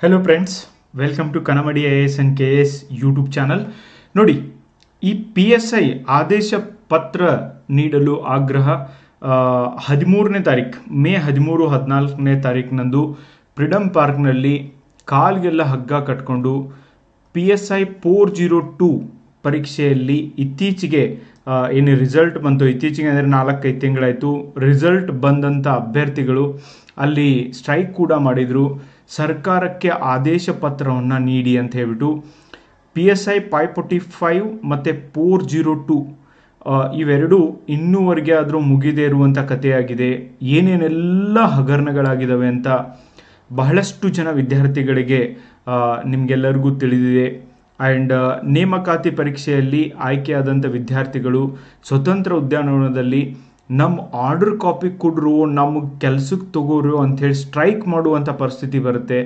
Hello friends welcome to Kanamadi I S N K S YouTube channel ನೋಡಿ, ಈ P S I ಆದೇಶ ಪತ್ರ ನೀಡಲು ಆಗ್ರಹ ಹದಿಮೂರನೇ ತಾರೀಕು ಮೇ ಹದಿಮೂರು ಹದಿನಾಲ್ಕನೇ ತಾರೀಕಿನಂದು ಫ್ರೀಡಮ್ ಪಾರ್ಕ್ನಲ್ಲಿ ಕಾಲ್ಗೆಲ್ಲ ಹಗ್ಗ ಕಟ್ಕೊಂಡು P S I four zero two ಪರೀಕ್ಷೆಯಲ್ಲಿ ಇತ್ತೀಚೆಗೆ ಏನು ರಿಸಲ್ಟ್ ಬಂತು, ಇತ್ತೀಚೆಗೆ ಅಂದರೆ ನಾಲ್ಕೈದು ತಿಂಗಳಾಯಿತು. ರಿಸಲ್ಟ್ ಬಂದಂಥ ಅಭ್ಯರ್ಥಿಗಳು ಅಲ್ಲಿ ಸ್ಟ್ರೈಕ್ ಕೂಡ ಮಾಡಿದರು. ಸರ್ಕಾರಕ್ಕೆ ಆದೇಶ ಪತ್ರವನ್ನು ನೀಡಿ ಅಂತ ಹೇಳ್ಬಿಟ್ಟು P S I five forty five ಮತ್ತು ಫೋರ್ ಜೀರೋ ಟು ಇವೆರಡು ಇನ್ನೂವರೆಗೆ ಆದರೂ ಮುಗಿದೇ ಇರುವಂಥ ಕಥೆಯಾಗಿದೆ. ಏನೇನೆಲ್ಲ ಹಗರಣಗಳಾಗಿದ್ದಾವೆ ಅಂತ ಬಹಳಷ್ಟು ಜನ ವಿದ್ಯಾರ್ಥಿಗಳಿಗೆ ನಿಮಗೆಲ್ಲರಿಗೂ ತಿಳಿದಿದೆ. ಆ್ಯಂಡ್ ನೇಮಕಾತಿ ಪರೀಕ್ಷೆಯಲ್ಲಿ ಆಯ್ಕೆಯಾದಂಥ ವಿದ್ಯಾರ್ಥಿಗಳು ಸ್ವತಂತ್ರ ಉದ್ಯಾನವನದಲ್ಲಿ ನಮ್ಮ ಆರ್ಡರ್ ಕಾಪಿ ಕೊಡ್ರು ನಮಗೆ ಕೆಲ್ಸಕ್ಕೆ ತಗೋರು ಅಂಥೇಳಿ ಸ್ಟ್ರೈಕ್ ಮಾಡುವಂಥ ಪರಿಸ್ಥಿತಿ ಬರುತ್ತೆ.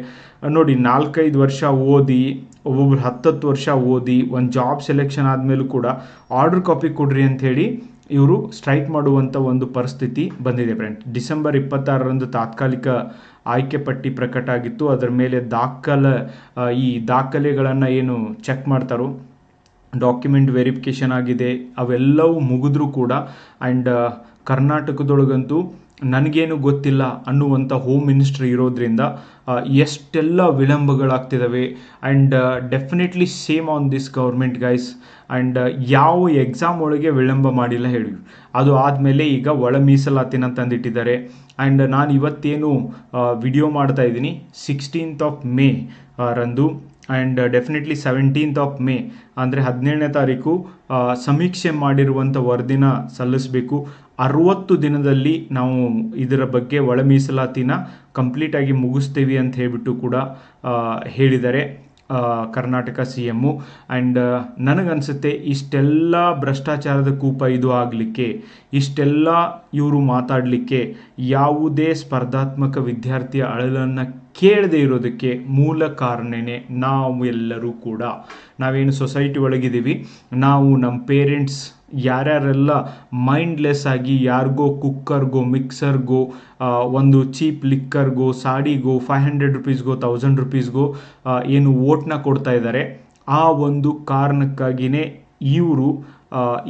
ನೋಡಿ, ನಾಲ್ಕೈದು ವರ್ಷ ಓದಿ, ಒಬ್ಬೊಬ್ರು ಹತ್ತತ್ತು ವರ್ಷ ಓದಿ, ಒಂದು ಜಾಬ್ ಸೆಲೆಕ್ಷನ್ ಆದಮೇಲೂ ಕೂಡ ಆರ್ಡರ್ ಕಾಪಿ ಕೊಡ್ರಿ ಅಂಥೇಳಿ ಇವರು ಸ್ಟ್ರೈಕ್ ಮಾಡುವಂಥ ಒಂದು ಪರಿಸ್ಥಿತಿ ಬಂದಿದೆ ಫ್ರೆಂಡ್ ಡಿಸೆಂಬರ್ ಇಪ್ಪತ್ತಾರರಂದು ತಾತ್ಕಾಲಿಕ ಆಯ್ಕೆ ಪಟ್ಟಿ ಪ್ರಕಟ ಆಗಿತ್ತು. ಅದರ ಮೇಲೆ ದಾಖಲ ಈ ದಾಖಲೆಗಳನ್ನು ಏನು ಚೆಕ್ ಮಾಡ್ತಾರೋ ಡಾಕ್ಯುಮೆಂಟ್ ವೆರಿಫಿಕೇಷನ್ ಆಗಿದೆ, ಅವೆಲ್ಲವೂ ಮುಗಿದ್ರೂ ಕೂಡ ಆ್ಯಂಡ್ ಕರ್ನಾಟಕದೊಳಗಂತೂ ನನಗೇನು ಗೊತ್ತಿಲ್ಲ ಅನ್ನುವಂಥ ಹೋಮ್ ಮಿನಿಸ್ಟ್ರಿ ಇರೋದ್ರಿಂದ ಎಷ್ಟೆಲ್ಲ ವಿಳಂಬಗಳಾಗ್ತಿದ್ದಾವೆ and definitely same on this government guys and ಯಾವ ಎಕ್ಸಾಮ್ ಒಳಗೆ ವಿಳಂಬ ಮಾಡಿಲ್ಲ ಹೇಳಿ. ಅದು ಆದಮೇಲೆ ಈಗ ಒಳ ಮೀಸಲಾತಿನ ತಂದಿಟ್ಟಿದ್ದಾರೆ. ಆ್ಯಂಡ್ ನಾನು ಇವತ್ತೇನು ವಿಡಿಯೋ ಮಾಡ್ತಾ ಇದ್ದೀನಿ. ಸಿಕ್ಸ್ಟೀನ್ತ್ ಆಫ್ ಮೇ ರಂದು. And definitely seventeenth of May ಅಂದರೆ ಹದಿನೇಳನೇ ತಾರೀಕು ಸಮೀಕ್ಷೆ ಮಾಡಿರುವಂಥ ವರದಿನ ಸಲ್ಲಿಸಬೇಕು. ಅರುವತ್ತು ದಿನದಲ್ಲಿ ನಾವು ಇದರ ಬಗ್ಗೆ ಒಳ ಮೀಸಲಾತಿನ ಕಂಪ್ಲೀಟಾಗಿ ಮುಗಿಸ್ತೀವಿ ಅಂತ ಹೇಳಿಬಿಟ್ಟು ಕೂಡ ಹೇಳಿದ್ದಾರೆ ಕರ್ನಾಟಕ ಸಿ ಎಮ್ಮು ಆ್ಯಂಡ್ ನನಗನ್ಸುತ್ತೆ ಇಷ್ಟೆಲ್ಲ ಭ್ರಷ್ಟಾಚಾರದ ಕೂಪ ಇದು ಆಗಲಿಕ್ಕೆ, ಇಷ್ಟೆಲ್ಲ ಇವರು ಮಾತಾಡಲಿಕ್ಕೆ ಯಾವುದೇ ಸ್ಪರ್ಧಾತ್ಮಕ ವಿದ್ಯಾರ್ಥಿಯ ಅಳಲನ್ನು ಕೇಳದೆ ಇರೋದಕ್ಕೆ ಮೂಲ ಕಾರಣನೇ ನಾವು ಎಲ್ಲರೂ ಕೂಡ. ನಾವೇನು ಸೊಸೈಟಿ ಒಳಗಿದ್ದೀವಿ, ನಾವು ನಮ್ಮ ಪೇರೆಂಟ್ಸ್ ಯಾರ್ಯಾರೆಲ್ಲ ಮೈಂಡ್ಲೆಸ್ ಆಗಿ ಯಾರಿಗೋ ಕುಕ್ಕರ್ಗೋ ಮಿಕ್ಸರ್ಗೋ ಒಂದು ಚೀಪ್ ಲಿಕ್ಕರ್ಗೋ ಸಾಡಿಗೋ ಫೈವ್ ಹಂಡ್ರೆಡ್ ರುಪೀಸ್ಗೋ ತೌಸಂಡ್ ರುಪೀಸ್ಗೋ ಏನು ಓಟ್ನ ಕೊಡ್ತಾ ಇದ್ದಾರೆ. ಆ ಒಂದು ಕಾರಣಕ್ಕಾಗಿಯೇ ಇವರು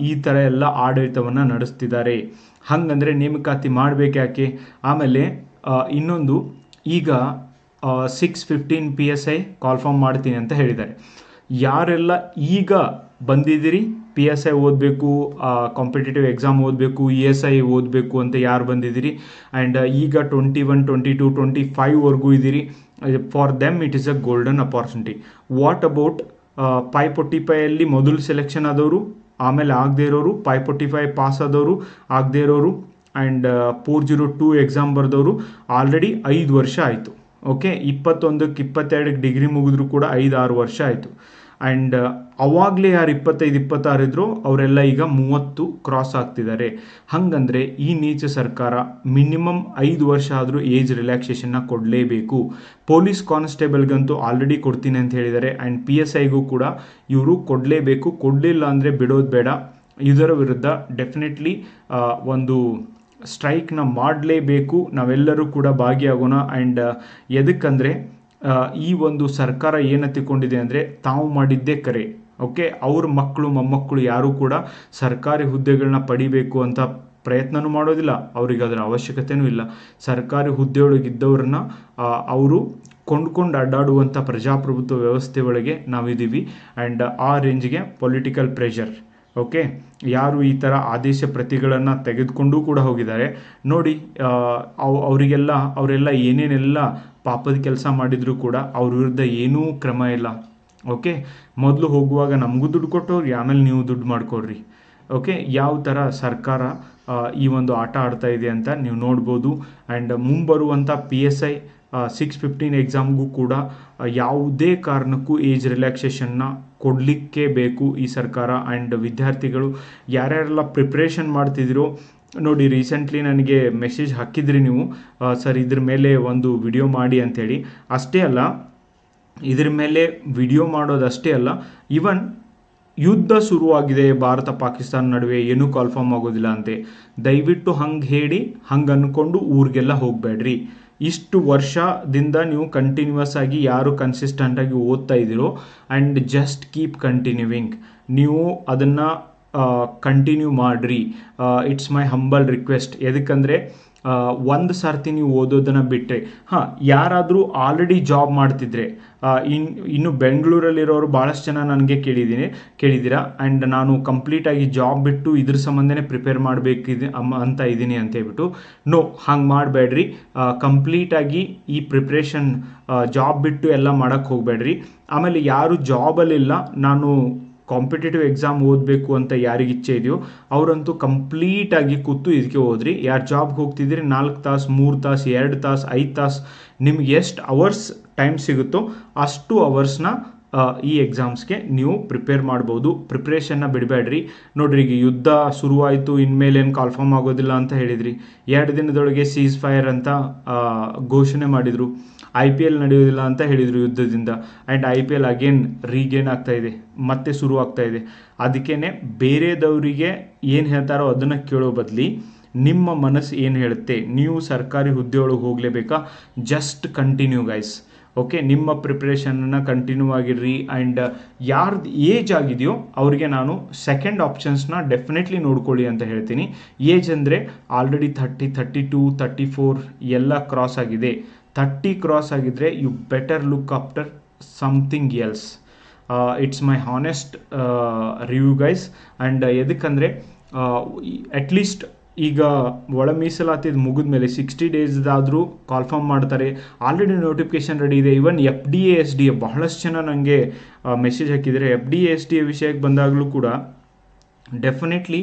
ಈ ಥರ ಎಲ್ಲ ಆಡಳಿತವನ್ನು ನಡೆಸ್ತಿದ್ದಾರೆ. ಹಾಗಂದರೆ ನೇಮಕಾತಿ ಮಾಡಬೇಕು ಯಾಕೆ? ಆಮೇಲೆ ಇನ್ನೊಂದು, ಈಗ six fifteen P S I ಕಾಲ್ಫಾರ್ಮ್ ಮಾಡ್ತೀನಿ ಅಂತ ಹೇಳಿದ್ದಾರೆ. ಯಾರೆಲ್ಲ ಈಗ ಬಂದಿದ್ದೀರಿ? ಪಿ ಎಸ್ ಐ ಓದಬೇಕು ಕಾಂಪಿಟೇಟಿವ್ ಎಕ್ಸಾಮ್ ಓದಬೇಕು ಇ ಎಸ್ ಐ ಓದಬೇಕು ಅಂತ ಯಾರು ಬಂದಿದ್ದೀರಿ? ಆ್ಯಂಡ್ ಈಗ twenty one twenty two twenty ಫೈವ್ವರೆಗೂ ಇದ್ದೀರಿ for them it is a golden opportunity what about five forty ಮೊದಲು ಸೆಲೆಕ್ಷನ್ ಆದವರು, ಆಮೇಲೆ ಆಗದೇ ಇರೋರು ಪೈ ಫೋರ್ಟಿ ಪಾಸ್ ಆದವರು, ಆಗದೇ ಇರೋರು and four zero two exam ಬರೆದವರು ಆಲ್ರೆಡಿ ಐದು ವರ್ಷ ಆಯಿತು. ಓಕೆ ಇಪ್ಪತ್ತೊಂದಕ್ಕೆ ಇಪ್ಪತ್ತೆರಡಕ್ಕೆ ಡಿಗ್ರಿ ಮುಗಿದ್ರು ಕೂಡ ಐದು, ಆರು ವರ್ಷ ಆಯಿತು. ಆ್ಯಂಡ್ ಅವಾಗಲೇ ಯಾರು ಇಪ್ಪತ್ತೈದು, ಇಪ್ಪತ್ತಾರು ಇದ್ದರು ಅವರೆಲ್ಲ ಈಗ ಮೂವತ್ತು ಕ್ರಾಸ್ ಆಗ್ತಿದ್ದಾರೆ. ಹಾಗಂದ್ರೆ ಈ ನೀಚ ಸರ್ಕಾರ ಮಿನಿಮಮ್ ಐದು ವರ್ಷ ಆದರೂ ಏಜ್ ರಿಲ್ಯಾಕ್ಸೇಷನ್ನ ಕೊಡಲೇಬೇಕು. ಪೊಲೀಸ್ ಕಾನ್ಸ್ಟೇಬಲ್ಗಂತೂ ಆಲ್ರೆಡಿ ಕೊಡ್ತೀನಿ ಅಂತ ಹೇಳಿದ್ದಾರೆ. ಆ್ಯಂಡ್ ಪಿ ಎಸ್ ಐಗೂ ಕೂಡ ಇವರು ಕೊಡಲೇಬೇಕು. ಕೊಡಲಿಲ್ಲ ಅಂದರೆ ಬಿಡೋದು ಬೇಡ. ಇದರ ವಿರುದ್ಧ ಡೆಫಿನೆಟ್ಲಿ ಒಂದು ಸ್ಟ್ರೈಕ್ನ ಮಾಡಲೇಬೇಕು. ನಾವೆಲ್ಲರೂ ಕೂಡ ಭಾಗಿಯಾಗೋಣ. ಆ್ಯಂಡ್ ಎದಕ್ಕಂದರೆ ಈ ಒಂದು ಸರ್ಕಾರ ಏನು ಅಂದರೆ ತಾವು ಮಾಡಿದ್ದೇ ಕರೆ. ಓಕೆ? ಅವ್ರ ಮಕ್ಕಳು, ಮೊಮ್ಮಕ್ಕಳು ಯಾರೂ ಕೂಡ ಸರ್ಕಾರಿ ಹುದ್ದೆಗಳನ್ನ ಪಡಿಬೇಕು ಅಂತ ಪ್ರಯತ್ನವೂ ಮಾಡೋದಿಲ್ಲ. ಅವರಿಗೆ ಅದರ ಅವಶ್ಯಕತೆಯೂ ಇಲ್ಲ. ಸರ್ಕಾರಿ ಹುದ್ದೆಯೊಳಗಿದ್ದವ್ರನ್ನ ಅವರು ಕೊಂಡ್ಕೊಂಡು ಅಡ್ಡಾಡುವಂಥ ಪ್ರಜಾಪ್ರಭುತ್ವ ವ್ಯವಸ್ಥೆ ಒಳಗೆ ನಾವಿದ್ದೀವಿ. ಆ್ಯಂಡ್ ಆ ರೇಂಜ್ಗೆ ಪೊಲಿಟಿಕಲ್ ಪ್ರೆಷರ್. ಓಕೆ? ಯಾರು ಈ ಥರ ಆದೇಶ ಪ್ರತಿಗಳನ್ನು ತೆಗೆದುಕೊಂಡು ಕೂಡ ಹೋಗಿದ್ದಾರೆ. ನೋಡಿ ಅವರಿಗೆಲ್ಲ, ಅವರೆಲ್ಲ ಏನೇನೆಲ್ಲ ಪಾಪದ ಕೆಲಸ ಮಾಡಿದರೂ ಕೂಡ ಅವ್ರ ವಿರುದ್ಧ ಏನೂ ಕ್ರಮ ಇಲ್ಲ. ಓಕೆ? ಮೊದಲು ಹೋಗುವಾಗ ನಮಗೂ ದುಡ್ಡು ಕೊಟ್ಟವ್ರಿ, ಆಮೇಲೆ ನೀವು ದುಡ್ಡು ಮಾಡ್ಕೊಡ್ರಿ ಓಕೆ? ಯಾವ ಥರ ಸರ್ಕಾರ ಈ ಒಂದು ಆಟ ಆಡ್ತಾ ಇದೆ ಅಂತ ನೀವು ನೋಡ್ಬೋದು. And ಮುಂಬರುವಂಥ P S I six fifteen ಎಕ್ಸಾಮ್ಗೂ ಕೂಡ ಯಾವುದೇ ಕಾರಣಕ್ಕೂ ಏಜ್ ರಿಲ್ಯಾಕ್ಸೇಷನ್ನ ಕೊಡಲಿಕ್ಕೆ ಬೇಕು ಈ ಸರ್ಕಾರ. ಆ್ಯಂಡ್ ವಿದ್ಯಾರ್ಥಿಗಳು ಯಾರ್ಯಾರೆಲ್ಲ ಪ್ರಿಪ್ರೇಷನ್ ಮಾಡ್ತಿದ್ದೀರೋ ನೋಡಿ ರೀಸೆಂಟ್ಲಿ ನನಗೆ ಮೆಸೇಜ್ ಹಾಕಿದ್ರಿ ನೀವು. ಸರ್ ಇದ್ರ ಮೇಲೆ ಒಂದು ವಿಡಿಯೋ ಮಾಡಿ ಅಂಥೇಳಿ. ಅಷ್ಟೇ ಅಲ್ಲ, ಇದ್ರ ಮೇಲೆ ವಿಡಿಯೋ ಮಾಡೋದಷ್ಟೇ ಅಲ್ಲ ಇವನ್ ಯುದ್ಧ ಶುರುವಾಗಿದೆ, ಭಾರತ ಪಾಕಿಸ್ತಾನ ನಡುವೆ ಏನೂ ಕನ್ಫರ್ಮ್ ಆಗೋದಿಲ್ಲ ಅಂತೆ. ದಯವಿಟ್ಟು ಹಂಗೆ ಹೇಳಿ, ಹಂಗೆ ಅಂದ್ಕೊಂಡು ಊರಿಗೆಲ್ಲ ಹೋಗಬೇಡ್ರಿ. ಇಷ್ಟು ವರ್ಷದಿಂದ ನೀವು ಕಂಟಿನ್ಯೂಸ್ ಆಗಿ ಯಾರು ಕನ್ಸಿಸ್ಟೆಂಟಾಗಿ ಓದ್ತಾ ಇದ್ದೀರೋ ಆ್ಯಂಡ್ ಜಸ್ಟ್ ಕೀಪ್ ಕಂಟಿನ್ಯೂವಿಂಗ್ ನೀವು ಅದನ್ನು ಕಂಟಿನ್ಯೂ ಮಾಡಿರಿ. ಇಟ್ಸ್ ಮೈ ಹಂಬಲ್ ರಿಕ್ವೆಸ್ಟ್ ಎದಕ್ಕಂದರೆ ಒಂದು ಸರ್ತಿ ನೀವು ಓದೋದನ್ನು ಬಿಟ್ಟರೆ ಹಾಂ, ಯಾರಾದರೂ ಆಲ್ರೆಡಿ ಜಾಬ್ ಮಾಡ್ತಿದ್ರೆ ಇನ್, ಇನ್ನು ಬೆಂಗಳೂರಲ್ಲಿರೋರು ಭಾಳಷ್ಟು ಜನ ನನಗೆ ಕೇಳಿದ್ದೀನಿ ಕೇಳಿದ್ದೀರಾ ಆ್ಯಂಡ್ ನಾನು ಕಂಪ್ಲೀಟಾಗಿ ಜಾಬ್ ಬಿಟ್ಟು ಇದ್ರ ಸಂಬಂಧನೇ ಪ್ರಿಪೇರ್ ಮಾಡಬೇಕಿದೆ ಅಂತ ಇದ್ದೀನಿ ಅಂತ ಹೇಳ್ಬಿಟ್ಟು ನೋ ಹಂಗೆ ಮಾಡಬೇಡ್ರಿ. ಕಂಪ್ಲೀಟಾಗಿ ಈ ಪ್ರಿಪ್ರೇಷನ್ ಜಾಬ್ ಬಿಟ್ಟು ಎಲ್ಲ ಮಾಡೋಕ್ಕೆ ಹೋಗಬೇಡ್ರಿ. ಆಮೇಲೆ ಯಾರು ಜಾಬಲ್ಲಿಲ್ಲ ನಾನು ಕಾಂಪಿಟೇಟಿವ್ ಎಕ್ಸಾಮ್ ಓದಬೇಕು ಅಂತ ಯಾರಿಗೆ ಇಚ್ಛೆ ಇದೆಯೋ ಅವರಂತೂ ಕಂಪ್ಲೀಟಾಗಿ ಕೂತು ಇದಕ್ಕೆ ಹೋದ್ರಿ ಯಾರು ಜಾಬ್ಗೆ ಹೋಗ್ತಿದ್ರಿ ನಾಲ್ಕು ತಾಸು, ಮೂರು ತಾಸು, ಎರಡು ತಾಸು, ಐದು ತಾಸು, ನಿಮ್ಗೆ ಎಷ್ಟು ಅವರ್ಸ್ ಟೈಮ್ ಸಿಗುತ್ತೋ ಅಷ್ಟು ಅವರ್ಸ್ನ ಈ ಎಕ್ಸಾಮ್ಸ್ಗೆ ನೀವು ಪ್ರಿಪೇರ್ ಮಾಡ್ಬೋದು. ಪ್ರಿಪ್ರೇಷನ್ನ ಬಿಡಬೇಡ್ರಿ ನೋಡ್ರಿ ಈಗ ಯುದ್ಧ ಶುರುವಾಯಿತು ಇನ್ಮೇಲೇನು ಕಾಲ್ಫಾರ್ಮ್ ಆಗೋದಿಲ್ಲ ಅಂತ ಹೇಳಿದ್ರಿ. ಎರಡು ದಿನದೊಳಗೆ ಸೀಸ್ ಫೈರ್ ಅಂತ ಘೋಷಣೆ ಮಾಡಿದರು. ಐ ಪಿ ಎಲ್ ನಡೆಯೋದಿಲ್ಲ ಅಂತ ಹೇಳಿದರು ಯುದ್ಧದಿಂದ. And I P L again regain ಆಗ್ತಾ ಇದೆ. ಮತ್ತೆ ಶುರು ಆಗ್ತಾ ಇದೆ. ಅದಕ್ಕೇ ಬೇರೆದವರಿಗೆ ಏನು ಹೇಳ್ತಾರೋ ಅದನ್ನು ಕೇಳೋ ಬದಲಿ ನಿಮ್ಮ ಮನಸ್ಸು ಏನು ಹೇಳುತ್ತೆ? ನೀವು ಸರ್ಕಾರಿ ಹುದ್ದೆ ಒಳಗೆ ಹೋಗಲೇಬೇಕಾ? ಜಸ್ಟ್ ಕಂಟಿನ್ಯೂ ಗೈಸ್ ಓಕೆ ನಿಮ್ಮ ಪ್ರಿಪ್ರೇಷನನ್ನು ಕಂಟಿನ್ಯೂ ಆಗಿರ್ರಿ. ಆ್ಯಂಡ್ ಯಾರ್ದು ಏಜ್ ಆಗಿದೆಯೋ ಅವರಿಗೆ ನಾನು ಸೆಕೆಂಡ್ ಆಪ್ಷನ್ಸ್ನ ಡೆಫಿನೆಟ್ಲಿ ನೋಡ್ಕೊಳ್ಳಿ ಅಂತ ಹೇಳ್ತೀನಿ. ಏಜ್ ಅಂದರೆ already thirty thirty two thirty four ಎಲ್ಲ ಕ್ರಾಸ್ ಆಗಿದೆ. ತರ್ಟಿ ಕ್ರಾಸ್ ಆಗಿದ್ದರೆ you better look after something else it's my honest review guys and ಎದಕ್ಕಂದರೆ at least ಈಗ ಒಳ ಮೀಸಲಾತಿದ್ ಮುಗಿದ ಮೇಲೆ ಸಿಕ್ಸ್ಟಿ ಡೇಸ್ದಾದರೂ ಕಾಲ್ಫಾರ್ಮ್ ಮಾಡ್ತಾರೆ. ಆಲ್ರೆಡಿ ನೋಟಿಫಿಕೇಶನ್ ರೆಡಿ ಇದೆ. Even F D A S D ಬಹಳಷ್ಟು ಜನ ನನಗೆ ಮೆಸೇಜ್ ಹಾಕಿದರೆ F D A S D ವಿಷಯಕ್ಕೆ ಬಂದಾಗಲೂ ಕೂಡ ಡೆಫಿನೆಟ್ಲಿ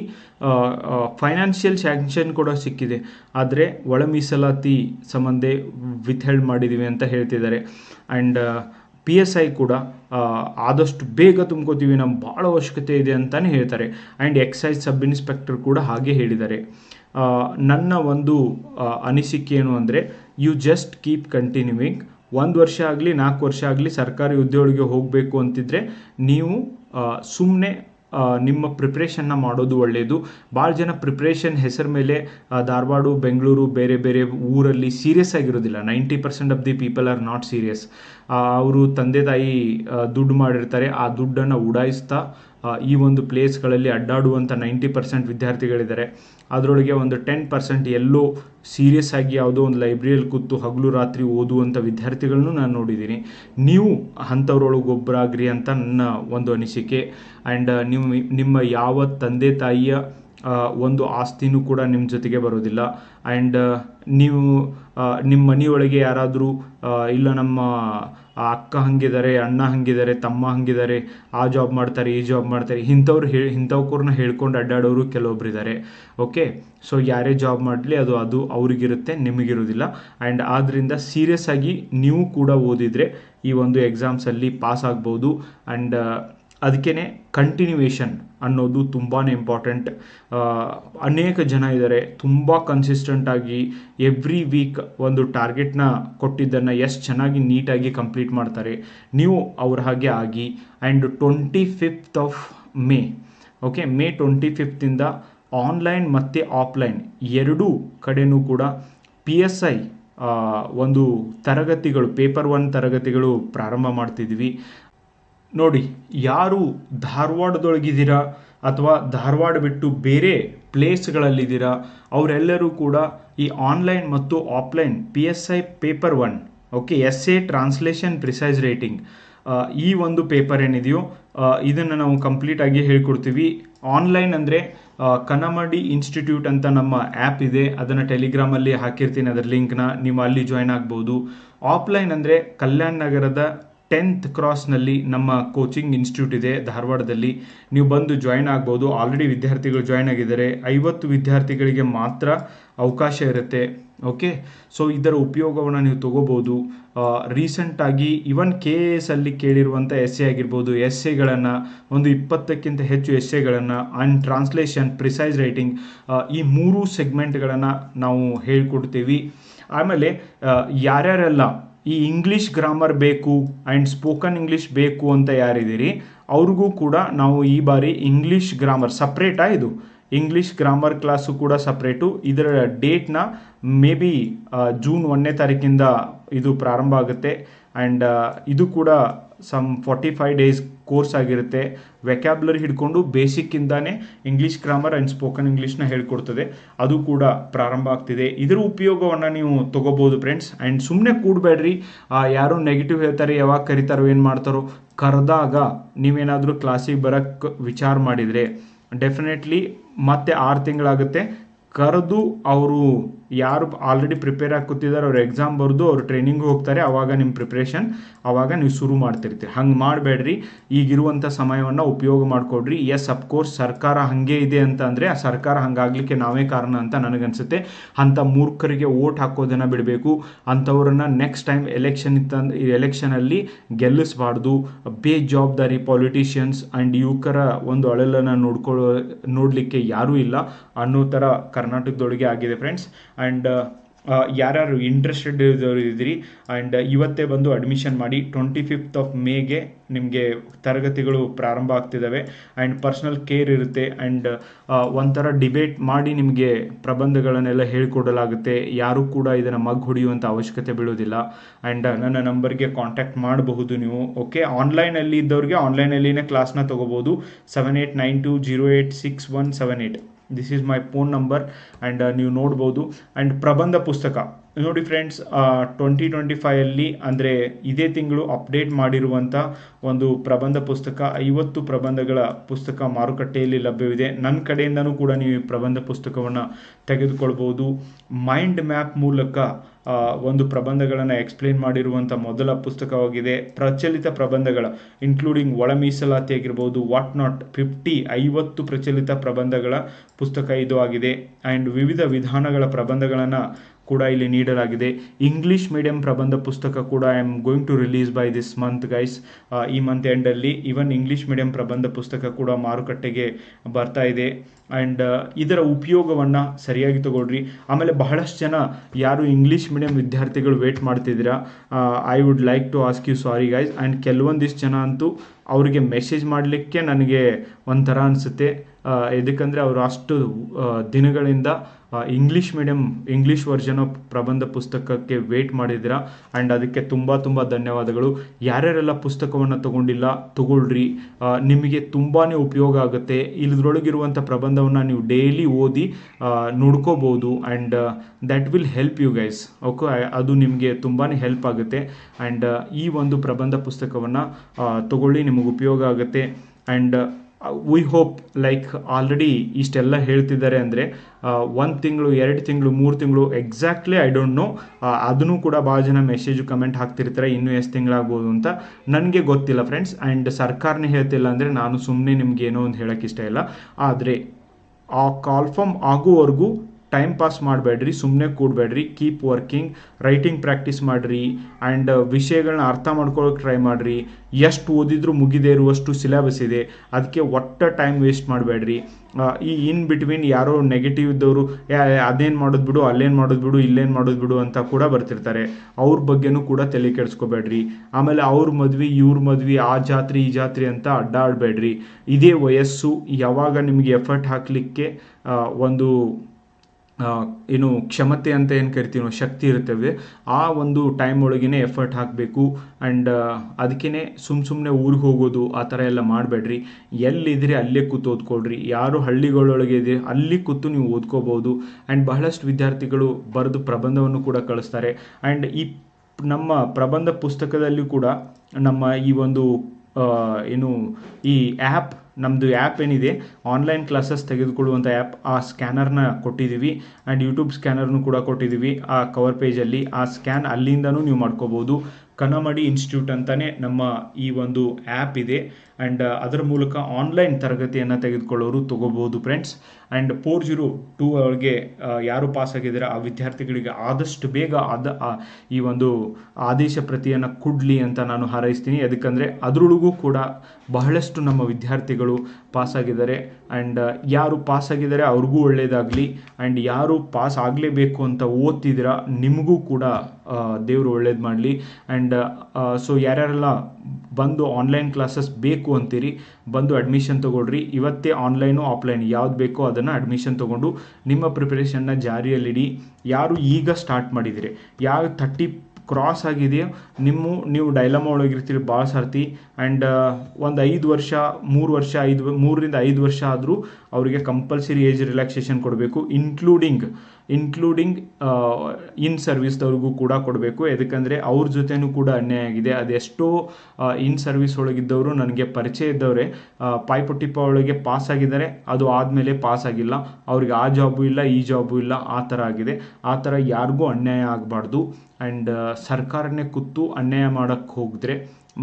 ಫೈನಾನ್ಷಿಯಲ್ ಸ್ಯಾಂಕ್ಷನ್ ಕೂಡ ಸಿಕ್ಕಿದೆ. ಆದರೆ ಒಳ ಮೀಸಲಾತಿ ಸಂಬಂಧ ವಿಥೆಲ್ಡ್ ಮಾಡಿದ್ದೀವಿ ಅಂತ ಹೇಳ್ತಿದ್ದಾರೆ. ಆ್ಯಂಡ್ ಪಿ ಎಸ್ ಐ ಕೂಡ ಆದಷ್ಟು ಬೇಗ ತುಂಬ್ಕೋತೀವಿ. ನಮ್ಮ ಭಾಳ ಅವಶ್ಯಕತೆ ಇದೆ ಅಂತಲೇ ಹೇಳ್ತಾರೆ. ಆ್ಯಂಡ್ ಎಕ್ಸೈಸ್ ಸಬ್ ಇನ್ಸ್ಪೆಕ್ಟರ್ ಕೂಡ ಹಾಗೆ ಹೇಳಿದ್ದಾರೆ. ನನ್ನ ಒಂದು ಅನಿಸಿಕೆ ಏನು ಅಂದರೆ ಯು ಜಸ್ಟ್ ಕೀಪ್ ಕಂಟಿನ್ಯೂವಿಂಗ್ ಒಂದು ವರ್ಷ ಆಗಲಿ, ನಾಲ್ಕು ವರ್ಷ ಆಗಲಿ ಸರ್ಕಾರಿ ಹುದ್ದೆಯೊಳಗೆ ಹೋಗಬೇಕು ಅಂತಿದ್ರೆ, ನೀವು ಸುಮ್ಮನೆ ನಿಮ್ಮ ಪ್ರಿಪ್ರೇಷನ್ನ ಮಾಡೋದು ಒಳ್ಳೆಯದು ಭಾಳ ಜನ ಪ್ರಿಪ್ರೇಷನ್ ಹೆಸರು ಮೇಲೆ ಧಾರವಾಡ, ಬೆಂಗಳೂರು ಬೇರೆ ಬೇರೆ ಊರಲ್ಲಿ ಸೀರಿಯಸ್ ಆಗಿರೋದಿಲ್ಲ. Ninety percent of the people are not serious ಅವರು ತಂದೆ ತಾಯಿ ದುಡ್ಡು ಮಾಡಿರ್ತಾರೆ. ಆ ದುಡ್ಡನ್ನು ಉಡಾಯಿಸ್ತಾ ಈ ಒಂದು ಪ್ಲೇಸ್ಗಳಲ್ಲಿ ಅಡ್ಡಾಡುವಂಥ ನೈಂಟಿ ಪರ್ಸೆಂಟ್ ವಿದ್ಯಾರ್ಥಿಗಳಿದ್ದಾರೆ. ಅದರೊಳಗೆ ಒಂದು ಟೆನ್ ಪರ್ಸೆಂಟ್ ಎಲ್ಲೋ ಸೀರಿಯಸ್ ಆಗಿ ಯಾವುದೋ ಒಂದು ಲೈಬ್ರರಿಯಲ್ಲಿ ಕೂತು ಹಗಲು ರಾತ್ರಿ ಓದುವಂಥ ವಿದ್ಯಾರ್ಥಿಗಳನ್ನು ನಾನು ನೋಡಿದ್ದೀನಿ. ನೀವು ಅಂಥವ್ರೊಳಗೆ ಒಬ್ಬರಾಗ್ರಿ ಅಂತ ನನ್ನ ಒಂದು ಅನಿಸಿಕೆ. ಆ್ಯಂಡ್ ನಿಮ್ಮ ನಿಮ್ಮ ಯಾವ ತಂದೆ ತಾಯಿಯ ಒಂದು ಆಸ್ತಿನೂ ಕೂಡ ನಿಮ್ಮ ಜೊತೆಗೆ ಬರೋದಿಲ್ಲ. ಆ್ಯಂಡ್ ನೀವು ನಿಮ್ಮ ಮನೆಯೊಳಗೆ ಯಾರಾದರೂ ಇಲ್ಲ ನಮ್ಮ ಅಕ್ಕ ಹಂಗಿದ್ದಾರೆ ಅಣ್ಣ ಹಂಗಿದ್ದಾರೆ ತಮ್ಮ ಹಂಗಿದ್ದಾರೆ ಆ ಜಾಬ್ ಮಾಡ್ತಾರೆ, ಈ ಜಾಬ್ ಮಾಡ್ತಾರೆ, ಇಂಥವ್ರು ಹೇಳಿ ಇಂಥವ್ರನ್ನ ಹೇಳ್ಕೊಂಡು ಅಡ್ಡಾಡೋರು ಕೆಲವೊಬ್ರು ಇದ್ದಾರೆ ಓಕೆ ಸೊ ಯಾರೇ ಜಾಬ್ ಮಾಡಲಿ ಅದು ಅದು ಅವ್ರಿಗಿರುತ್ತೆ, ನಿಮಗಿರೋದಿಲ್ಲ. ಆ್ಯಂಡ್ ಆದ್ದರಿಂದ ಸೀರಿಯಸ್ ಆಗಿ ನೀವು ಕೂಡ ಓದಿದರೆ ಈ ಒಂದು ಎಕ್ಸಾಮ್ಸಲ್ಲಿ ಪಾಸ್ ಆಗ್ಬೋದು. ಆ್ಯಂಡ್ ಅದಕ್ಕೇ ಕಂಟಿನ್ಯೂವೇಷನ್ ಅನ್ನೋದು ತುಂಬಾ ಇಂಪಾರ್ಟೆಂಟ್ ಅನೇಕ ಜನ ಇದ್ದಾರೆ ತುಂಬ ಕನ್ಸಿಸ್ಟೆಂಟಾಗಿ ಎವ್ರಿ ವೀಕ್ ಒಂದು ಟಾರ್ಗೆಟ್ನ ಕೊಟ್ಟಿದ್ದನ್ನು ಎಷ್ಟು ಚೆನ್ನಾಗಿ ನೀಟಾಗಿ ಕಂಪ್ಲೀಟ್ ಮಾಡ್ತಾರೆ. ನೀವು ಅವ್ರ ಹಾಗೆ ಆಗಿ and twenty fifth of May okay May twenty ಫಿಫ್ತಿಂದ online ಮತ್ತು ಆಫ್ಲೈನ್ ಎರಡೂ ಕಡೆಯೂ ಕೂಡ ಪಿ ಎಸ್ ಐ ಒಂದು ತರಗತಿಗಳು ಪೇಪರ್ ಒನ್ ತರಗತಿಗಳು ಪ್ರಾರಂಭ ಮಾಡ್ತಿದ್ವಿ. ನೋಡಿ, ಯಾರು ಧಾರವಾಡದೊಳಗಿದ್ದೀರಾ ಅಥವಾ ಧಾರವಾಡ ಬಿಟ್ಟು ಬೇರೆ ಪ್ಲೇಸ್ಗಳಲ್ಲಿದ್ದೀರಾ, ಅವರೆಲ್ಲರೂ ಕೂಡ ಈ ಆನ್ಲೈನ್ ಮತ್ತು offline P S I paper one, okay, S A translation precis writing ಈ ಒಂದು ಪೇಪರ್ ಏನಿದೆಯೋ ಇದನ್ನು ನಾವು ಕಂಪ್ಲೀಟಾಗಿ ಹೇಳ್ಕೊಡ್ತೀವಿ. ಆನ್ಲೈನ್ ಅಂದರೆ ಕನಮಡಿ ಇನ್ಸ್ಟಿಟ್ಯೂಟ್ ಅಂತ ನಮ್ಮ ಆ್ಯಪ್ ಇದೆ. ಅದನ್ನು ಟೆಲಿಗ್ರಾಮಲ್ಲಿ ಹಾಕಿರ್ತೀನಿ ಅದರ ಲಿಂಕ್ನ. ನೀವು ಅಲ್ಲಿ ಜಾಯ್ನ್ ಆಗ್ಬೋದು. ಆಫ್ಲೈನ್ ಅಂದರೆ ಕಲ್ಯಾಣ ನಗರದ ಟೆಂತ್ ಕ್ರಾಸ್ನಲ್ಲಿ ನಮ್ಮ ಕೋಚಿಂಗ್ ಇನ್ಸ್ಟಿಟ್ಯೂಟ್ ಇದೆ ಧಾರವಾಡದಲ್ಲಿ. ನೀವು ಬಂದು ಜಾಯ್ನ್ ಆಗ್ಬೋದು. ಆಲ್ರೆಡಿ ವಿದ್ಯಾರ್ಥಿಗಳು ಜಾಯ್ನ್ ಆಗಿದ್ದಾರೆ. ಐವತ್ತು ವಿದ್ಯಾರ್ಥಿಗಳಿಗೆ ಮಾತ್ರ ಅವಕಾಶ ಇರುತ್ತೆ. ಓಕೆ ಸೊ ಇದರ ಉಪಯೋಗವನ್ನು ನೀವು ತಗೋಬೋದು. ರೀಸೆಂಟಾಗಿ ಇವನ್ ಕೆ ಎ ಎಸ್ ಅಲ್ಲಿ ಕೇಳಿರುವಂಥ ಎಸ್ ಎ ಆಗಿರ್ಬೋದು. ಎಸ್ ಎಗಳನ್ನು ಒಂದು ಇಪ್ಪತ್ತಕ್ಕಿಂತ ಹೆಚ್ಚು ಎಸ್ ಎಗಳನ್ನು ಆ್ಯಂಡ್ ಟ್ರಾನ್ಸ್ಲೇಷನ್ ಪ್ರಿಸೈಸ್ ರೈಟಿಂಗ್ ಈ ಮೂರು ಸೆಗ್ಮೆಂಟ್ಗಳನ್ನು ನಾವು ಹೇಳ್ಕೊಡ್ತೀವಿ. ಆಮೇಲೆ ಯಾರ್ಯಾರೆಲ್ಲ ಈ ಇಂಗ್ಲೀಷ್ ಗ್ರಾಮರ್ ಬೇಕು ಆ್ಯಂಡ್ ಸ್ಪೋಕನ್ ಇಂಗ್ಲೀಷ್ ಬೇಕು ಅಂತ ಯಾರಿದ್ದೀರಿ? ಅವ್ರಿಗೂ ಕೂಡ ನಾವು ಈ ಬಾರಿ ಇಂಗ್ಲೀಷ್ ಗ್ರಾಮರ್ ಸಪ್ರೇಟಾ ಇದು. ಇಂಗ್ಲೀಷ್ ಗ್ರಾಮರ್ ಕ್ಲಾಸು ಕೂಡ ಸಪ್ರೇಟು ಇದರ ಡೇಟ್ನ ಮೇ ಬಿ ಜೂನ್ ಒಂದನೇ ತಾರೀಕಿಂದ ಇದು ಪ್ರಾರಂಭ ಆಗುತ್ತೆ. ಆ್ಯಂಡ್ ಇದು ಕೂಡ some forty five days course ಆಗಿರುತ್ತೆ. ವೆಕ್ಯಾಬ್ಲರಿ ಹಿಡ್ಕೊಂಡು ಬೇಸಿಕ್ಕಿಂದಾನೇ ಇಂಗ್ಲೀಷ್ ಗ್ರಾಮರ್ ಆ್ಯಂಡ್ ಸ್ಪೋಕನ್ ಇಂಗ್ಲೀಷ್ನ ಹೇಳ್ಕೊಡ್ತದೆ. ಅದು ಕೂಡ ಪ್ರಾರಂಭ ಆಗ್ತಿದೆ. ಇದರ ಉಪಯೋಗವನ್ನು ನೀವು ತಗೋಬೋದು ಫ್ರೆಂಡ್ಸ್ ಆ್ಯಂಡ್ ಸುಮ್ಮನೆ ಕೂಡಬೇಡ್ರಿ. ಯಾರು ನೆಗೆಟಿವ್ ಹೇಳ್ತಾರೆ, ಯಾವಾಗ ಕರಿತಾರೋ, ಏನು ಮಾಡ್ತಾರೋ, ಕರೆದಾಗ ನೀವೇನಾದರೂ ಕ್ಲಾಸಿಗೆ ಬರೋಕ್ಕೆ ವಿಚಾರ ಮಾಡಿದರೆ ಡೆಫಿನೆಟ್ಲಿ ಮತ್ತೆ ಆರು ತಿಂಗಳಾಗುತ್ತೆ. ಕರೆದು ಅವರು ಯಾರು ಆಲ್ರೆಡಿ ಪ್ರಿಪೇರ್ ಆಗಿ ಅವ್ರ ಎಕ್ಸಾಮ್ ಬರೆದು ಅವ್ರು ಟ್ರೈನಿಂಗ್ ಹೋಗ್ತಾರೆ, ಅವಾಗ ನಿಮ್ಮ ಪ್ರಿಪ್ರೇಷನ್ ಅವಾಗ ನೀವು ಶುರು ಮಾಡ್ತಿರ್ತೀರಿ. ಹಂಗೆ ಮಾಡಬೇಡ್ರಿ ಈಗಿರುವಂಥ ಸಮಯವನ್ನು ಉಪಯೋಗ ಮಾಡಿಕೊಡ್ರಿ. ಎಸ್ ಅಫ್ಕೋರ್ಸ್ ಸರ್ಕಾರ ಹಾಗೆ ಇದೆ ಅಂತ ಆ ಸರ್ಕಾರ ಹಂಗಾಗಲಿಕ್ಕೆ ನಾವೇ ಕಾರಣ ಅಂತ ನನಗನ್ಸುತ್ತೆ. ಅಂಥ ಮೂರ್ಖರಿಗೆ ವೋಟ್ ಹಾಕೋದನ್ನು ಬಿಡಬೇಕು. ಅಂಥವ್ರನ್ನ ನೆಕ್ಸ್ಟ್ ಟೈಮ್ ಎಲೆಕ್ಷನ್ ಇತ್ತ ಎಲೆಕ್ಷನಲ್ಲಿ ಗೆಲ್ಲಿಸಬಾರ್ದು. ಬೇಜವಾಬ್ದಾರಿ ಪಾಲಿಟಿಷಿಯನ್ಸ್ ಆ್ಯಂಡ್ ಯುವಕರ ಒಂದು ಅಳಲನ್ನು ನೋಡ್ಕೊಳ್ಳೋ ನೋಡಲಿಕ್ಕೆ ಯಾರೂ ಇಲ್ಲ ಅನ್ನೋ ಥರ ಕರ್ನಾಟಕದೊಳಗೆ ಆಗಿದೆ ಫ್ರೆಂಡ್ಸ್ ಆ್ಯಂಡ್ ಯಾರ್ಯಾರು ಇಂಟ್ರೆಸ್ಟೆಡ್ ಇದ್ದವರು ಇದ್ದೀರಿ? ಆ್ಯಂಡ್ ಇವತ್ತೇ ಬಂದು ಅಡ್ಮಿಷನ್ ಮಾಡಿ ಟ್ವೆಂಟಿ ಫಿಫ್ತ್ ಆಫ್ ಮೇಗೆ ನಿಮಗೆ ತರಗತಿಗಳು ಪ್ರಾರಂಭ ಆಗ್ತಿದ್ದಾವೆ ಆ್ಯಂಡ್ ಪರ್ಸ್ನಲ್ ಕೇರ್ ಇರುತ್ತೆ. ಆ್ಯಂಡ್ ಒಂಥರ ಡಿಬೇಟ್ ಮಾಡಿ ನಿಮಗೆ ಪ್ರಬಂಧಗಳನ್ನೆಲ್ಲ ಹೇಳಿಕೊಡಲಾಗುತ್ತೆ. ಯಾರೂ ಕೂಡ ಇದನ್ನು ಮಗ್ ಹೊಡೆಯುವಂಥ ಅವಶ್ಯಕತೆ ಬೀಳೋದಿಲ್ಲ. ಆ್ಯಂಡ್ ನನ್ನ ನಂಬರ್ಗೆ ಕಾಂಟ್ಯಾಕ್ಟ್ ಮಾಡಬಹುದು ನೀವು. ಓಕೆ ಆನ್ಲೈನಲ್ಲಿ ಇದ್ದವ್ರಿಗೆ ಆನ್ಲೈನಲ್ಲಿನೇ ಕ್ಲಾಸ್ನ ತೊಗೋಬೋದು. Seven eight nine two zero eight six one seven eight this is my phone number and ನೀವು ನೋಡ್ಬೋದು. ಆ್ಯಂಡ್ ಪ್ರಬಂಧ ಪುಸ್ತಕ. ನೋಡಿ ಫ್ರೆಂಡ್ಸ್ ಟ್ವೆಂಟಿ ಟ್ವೆಂಟಿ ಫೈಯಲ್ಲಿ ಅಂದರೆ ಇದೇ ತಿಂಗಳು ಅಪ್ಡೇಟ್ ಮಾಡಿರುವಂಥ ಒಂದು ಪ್ರಬಂಧ ಪುಸ್ತಕ, ಐವತ್ತು ಪ್ರಬಂಧಗಳ ಪುಸ್ತಕ ಮಾರುಕಟ್ಟೆಯಲ್ಲಿ ಲಭ್ಯವಿದೆ. ನನ್ನ ಕಡೆಯಿಂದನೂ ಕೂಡ ನೀವು ಈ ಪ್ರಬಂಧ ಪುಸ್ತಕವನ್ನು ತೆಗೆದುಕೊಳ್ಬೋದು ಮೈಂಡ್ ಮ್ಯಾಪ್ ಮೂಲಕ ಒಂದು ಪ್ರಬಂಧಗಳನ್ನು ಎಕ್ಸ್ಪ್ಲೇನ್ ಮಾಡಿರುವಂಥ ಮೊದಲ ಪುಸ್ತಕವಾಗಿದೆ. ಪ್ರಚಲಿತ ಪ್ರಬಂಧಗಳ ಇನ್ಕ್ಲೂಡಿಂಗ್ ಒಳ ಮೀಸಲಾತಿ ಆಗಿರ್ಬೋದು ವಾಟ್ ನಾಟ್ ಫಿಫ್ಟಿ ಐವತ್ತು ಪ್ರಚಲಿತ ಪ್ರಬಂಧಗಳ ಪುಸ್ತಕ ಇದು ಆಗಿದೆ. ಆ್ಯಂಡ್ ವಿವಿಧ ವಿಧಾನಗಳ ಪ್ರಬಂಧಗಳನ್ನು ಕೂಡ ಇಲ್ಲಿ ನೀಡಲಾಗಿದೆ. ಇಂಗ್ಲೀಷ್ ಮೀಡಿಯಂ ಪ್ರಬಂಧ ಪುಸ್ತಕ ಕೂಡ I am going to release by this month guys ಈ ಮಂತ್ ಎಂಡಲ್ಲಿ ಈವನ್ ಇಂಗ್ಲೀಷ್ ಮೀಡಿಯಂ ಪ್ರಬಂಧ ಪುಸ್ತಕ ಕೂಡ ಮಾರುಕಟ್ಟೆಗೆ ಬರ್ತಾ ಇದೆ. ಆ್ಯಂಡ್ ಇದರ ಉಪಯೋಗವನ್ನು ಸರಿಯಾಗಿ ತಗೊಳ್ರಿ. ಆಮೇಲೆ ಬಹಳಷ್ಟು ಜನ ಯಾರು ಇಂಗ್ಲೀಷ್ ಮೀಡಿಯಂ ವಿದ್ಯಾರ್ಥಿಗಳು ವೇಟ್ ಮಾಡ್ತಿದ್ದೀರಾ? I would like to ask you sorry guys and ಕೆಲವೊಂದಿಷ್ಟು ಜನ ಅಂತೂ ಅವರಿಗೆ ಮೆಸೇಜ್ ಮಾಡಲಿಕ್ಕೆ ನನಗೆ ಒಂಥರ ಅನಿಸುತ್ತೆ. ಎದಕ್ಕಂದರೆ ಅವರು ಅಷ್ಟು ದಿನಗಳಿಂದ English medium English version of ಪ್ರಬಂಧ ಪುಸ್ತಕಕ್ಕೆ ವೇಟ್ ಮಾಡಿದ್ದೀರಾ? ಆ್ಯಂಡ್ ಅದಕ್ಕೆ ತುಂಬ ತುಂಬ ಧನ್ಯವಾದಗಳು. ಯಾರ್ಯಾರೆಲ್ಲ ಪುಸ್ತಕವನ್ನು ತಗೊಂಡಿಲ್ಲ, ತಗೊಳ್ರಿ. ನಿಮಗೆ ತುಂಬಾ ಉಪಯೋಗ ಆಗುತ್ತೆ. ಇಲ್ಲದ್ರೊಳಗಿರುವಂಥ ಪ್ರಬಂಧವನ್ನು ನೀವು ಡೈಲಿ ಓದಿ ನೋಡ್ಕೋಬೋದು. And that will help you guys okay ಅದು ನಿಮಗೆ ತುಂಬಾ ಹೆಲ್ಪ್ ಆಗುತ್ತೆ. ಆ್ಯಂಡ್ ಈ ಒಂದು ಪ್ರಬಂಧ ಪುಸ್ತಕವನ್ನು ತಗೊಳ್ಳಿ, ನಿಮಗೆ ಉಪಯೋಗ ಆಗುತ್ತೆ. And we hope like already ಇಷ್ಟೆಲ್ಲ ಹೇಳ್ತಿದ್ದಾರೆ ಅಂದರೆ ಒಂದು ತಿಂಗಳು, ಎರಡು ತಿಂಗಳು, ಮೂರು ತಿಂಗಳು ಎಕ್ಸಾಕ್ಟ್ಲಿ ಐ ಡೋಂಟ್ ನೋ ಅದನ್ನು ಕೂಡ ಭಾಳ ಜನ ಮೆಸೇಜು ಕಮೆಂಟ್ ಹಾಕ್ತಿರ್ತಾರೆ. ಇನ್ನೂ ಎಷ್ಟು ತಿಂಗಳಾಗ್ಬೋದು ಅಂತ ನನಗೆ ಗೊತ್ತಿಲ್ಲ ಫ್ರೆಂಡ್ಸ್ ಆ್ಯಂಡ್ ಸರ್ಕಾರನೇ ಹೇಳ್ತಿಲ್ಲ ಅಂದರೆ ನಾನು ಸುಮ್ಮನೆ ನಿಮ್ಗೆ ಏನೋ ಒಂದು ಹೇಳೋಕ್ಕೆ ಇಷ್ಟ ಇಲ್ಲ. ಆದರೆ ಆ ಕಾಲ್ಫಾರ್ಮ್ ಆಗುವವರೆಗೂ ಟೈಮ್ ಪಾಸ್ ಮಾಡಬೇಡ್ರಿ ಸುಮ್ಮನೆ ಕೂಡಬೇಡ್ರಿ ಕೀಪ್ ವರ್ಕಿಂಗ್ ರೈಟಿಂಗ್ ಪ್ರಾಕ್ಟೀಸ್ ಮಾಡಿರಿ ಆ್ಯಂಡ್ ವಿಷಯಗಳನ್ನ ಅರ್ಥ ಮಾಡ್ಕೊಳ್ಳೋಕೆ ಟ್ರೈ ಮಾಡಿರಿ. ಎಷ್ಟು ಓದಿದ್ರು ಮುಗಿದೇ ಇರುವಷ್ಟು ಸಿಲೆಬಸ್ ಇದೆ. ಅದಕ್ಕೆ ಒಟ್ಟು ಟೈಮ್ ವೇಸ್ಟ್ ಮಾಡಬೇಡ್ರಿ. ಈ ಇನ್ ಬಿಟ್ವೀನ್ ಯಾರೋ ನೆಗೆಟಿವ್ ಇದ್ದವರು ಅದೇನು ಮಾಡೋದು ಬಿಡು, ಅಲ್ಲೇನು ಮಾಡೋದು ಬಿಡು, ಇಲ್ಲೇನು ಮಾಡೋದು ಬಿಡು ಅಂತ ಕೂಡ ಬರ್ತಿರ್ತಾರೆ. ಅವ್ರ ಬಗ್ಗೆನೂ ಕೂಡ ತಲೆ ಕೆಡಿಸ್ಕೋಬೇಡ್ರಿ. ಆಮೇಲೆ ಅವ್ರ ಮದ್ವೆ, ಇವ್ರ ಮದ್ವೆ, ಆ ಜಾತ್ರೆ, ಈ ಜಾತ್ರೆ ಅಂತ ಅಡ್ಡಾಡಬೇಡ್ರಿ. ಇದೇ ವಯಸ್ಸು, ಯಾವಾಗ ನಿಮಗೆ ಎಫರ್ಟ್ ಹಾಕಲಿಕ್ಕೆ ಒಂದು ಏನು ಕ್ಷಮತೆ ಅಂತ ಏನು ಕರಿತೀವಿ ಶಕ್ತಿ ಇರ್ತವೆ ಆ ಒಂದು ಟೈಮ್ ಒಳಗೇ ಎಫರ್ಟ್ ಹಾಕಬೇಕು. ಆ್ಯಂಡ್ ಅದಕ್ಕೇ ಸುಮ್ಮ ಸುಮ್ಮನೆ ಊರಿಗೆ ಹೋಗೋದು, ಆ ಥರ ಎಲ್ಲ ಮಾಡಬೇಡ್ರಿ. ಎಲ್ಲಿದ್ದರೆ ಅಲ್ಲೇ ಕೂತು ಓದ್ಕೊಳ್ರಿ. ಯಾರು ಹಳ್ಳಿಗಳೊಳಗೆ ಇದೆ ಅಲ್ಲಿ ಕೂತು ನೀವು ಓದ್ಕೋಬೋದು. ಆ್ಯಂಡ್ ಬಹಳಷ್ಟು ವಿದ್ಯಾರ್ಥಿಗಳು ಬರೆದು ಪ್ರಬಂಧವನ್ನು ಕೂಡ ಕಳಿಸ್ತಾರೆ. ಆ್ಯಂಡ್ ಈ ನಮ್ಮ ಪ್ರಬಂಧ ಪುಸ್ತಕದಲ್ಲಿ ಕೂಡ ನಮ್ಮ ಈ ಒಂದು ಏನು ಈ ಆ್ಯಪ್ ನಮ್ಮದು ಆ್ಯಪ್ ಏನಿದೆ ಆನ್ಲೈನ್ ಕ್ಲಾಸಸ್ ತೆಗೆದುಕೊಳ್ಳುವಂಥ ಆ್ಯಪ್ ಆ ಸ್ಕ್ಯಾನರ್ನ ಕೊಟ್ಟಿದ್ದೀವಿ. ಆ್ಯಂಡ್ ಯೂಟ್ಯೂಬ್ ಸ್ಕ್ಯಾನರ್ನು ಕೂಡ ಕೊಟ್ಟಿದ್ದೀವಿ. ಆ ಕವರ್ ಪೇಜಲ್ಲಿ ಆ ಸ್ಕ್ಯಾನ್ ಅಲ್ಲಿಂದನೂ ನೀವು ಮಾಡ್ಕೋಬೋದು. ಕನಮಡಿ ಇನ್ಸ್ಟಿಟ್ಯೂಟ್ ಅಂತಲೇ ನಮ್ಮ ಈ ಒಂದು ಆ್ಯಪ್ ಇದೆ. ಆ್ಯಂಡ್ ಅದರ ಮೂಲಕ ಆನ್ಲೈನ್ ತರಗತಿಯನ್ನು ತೆಗೆದುಕೊಳ್ಳೋರು ತೊಗೋಬೋದು friends and four zero two ಅವ್ರಿಗೆ ಯಾರು ಪಾಸ್ ಆಗಿದ್ದಾರೆ, ಆ ವಿದ್ಯಾರ್ಥಿಗಳಿಗೆ ಆದಷ್ಟು ಬೇಗ ಅದ ಈ ಒಂದು ಆದೇಶ ಪ್ರತಿಯನ್ನು ಕೊಡಲಿ ಅಂತ ನಾನು ಹಾರೈಸ್ತೀನಿ. ಯಾಕಂದರೆ ಅದರೊಳಗೂ ಕೂಡ ಬಹಳಷ್ಟು ನಮ್ಮ ವಿದ್ಯಾರ್ಥಿಗಳು ಪಾಸ್ ಆಗಿದ್ದಾರೆ. ಆ್ಯಂಡ್ ಯಾರು ಪಾಸ್ ಆಗಿದ್ದಾರೆ ಅವ್ರಿಗೂ ಒಳ್ಳೆಯದಾಗಲಿ ಆ್ಯಂಡ್ ಯಾರು ಪಾಸ್ ಆಗಲೇಬೇಕು ಅಂತ ಓದ್ತಿದ್ದೀರಾ, ನಿಮಗೂ ಕೂಡ ದೇವರು ಒಳ್ಳೇದು ಮಾಡಲಿ. ಆ್ಯಂಡ್ ಸೊ ಯಾರ್ಯಾರೆಲ್ಲ ಬಂದು ಆನ್ಲೈನ್ ಕ್ಲಾಸಸ್ ಬೇಕು ಅಂತೀರಿ, ಬಂದು ಅಡ್ಮಿಷನ್ ತೊಗೊಳ್ರಿ. ಇವತ್ತೇ ಆನ್ಲೈನು ಆಫ್ಲೈನ್ ಯಾವ್ದು ಬೇಕೋ ಅದನ್ನು ಅಡ್ಮಿಷನ್ ತೊಗೊಂಡು ನಿಮ್ಮ ಪ್ರಿಪರೇಷನ್ನ ಜಾರಿಯಲ್ಲಿಡಿ. ಯಾರು ಈಗ ಸ್ಟಾರ್ಟ್ ಮಾಡಿದಿರಿ? ಯಾವ ಥರ್ಟಿ ಕ್ರಾಸ್ ಆಗಿದೆಯೋ, ನಿಮ್ಮ, ನೀವು ಡೈಲಮ ಒಳಗಿರ್ತೀರಿ ಭಾಳ ಸರ್ತಿ. ಆ್ಯಂಡ್ ಒಂದು ಐದು ವರ್ಷ, ಮೂರು ವರ್ಷ, ಐದು, ಮೂರರಿಂದ ಐದು ವರ್ಷ ಆದರೂ ಅವರಿಗೆ ಕಂಪಲ್ಸರಿ ಏಜ್ ರಿಲ್ಯಾಕ್ಸೇಷನ್ ಕೊಡಬೇಕು ಇನ್ಕ್ಲೂಡಿಂಗ್ ಇನ್ಕ್ಲೂಡಿಂಗ್ ಇನ್ ಸರ್ವಿಸ್ದವ್ರಿಗೂ ಕೂಡ ಕೊಡಬೇಕು. ಯಾಕಂದರೆ ಅವ್ರ ಜೊತೆನೂ ಕೂಡ ಅನ್ಯಾಯ ಆಗಿದೆ. ಅದೆಷ್ಟೋ ಇನ್ ಸರ್ವಿಸ್ ಒಳಗಿದ್ದವರು ನನಗೆ ಪರಿಚಯ ಇದ್ದವರೇ ಪಾಯ್ಪುಟ್ಟಿಪ್ಪ ಒಳಗೆ ಪಾಸ್ ಆಗಿದ್ದಾರೆ, ಅದು ಆದಮೇಲೆ ಪಾಸ್ ಆಗಿಲ್ಲ. ಅವ್ರಿಗೆ ಆ ಜಾಬು ಇಲ್ಲ, ಈ ಜಾಬು ಇಲ್ಲ, ಆ ಥರ ಆಗಿದೆ. ಆ ಥರ ಯಾರಿಗೂ ಅನ್ಯಾಯ ಆಗಬಾರ್ದು. ಆ್ಯಂಡ್ ಸರ್ಕಾರನೇ ಕೂತು ಅನ್ಯಾಯ ಮಾಡೋಕ್ಕೆ ಹೋಗಿದ್ರೆ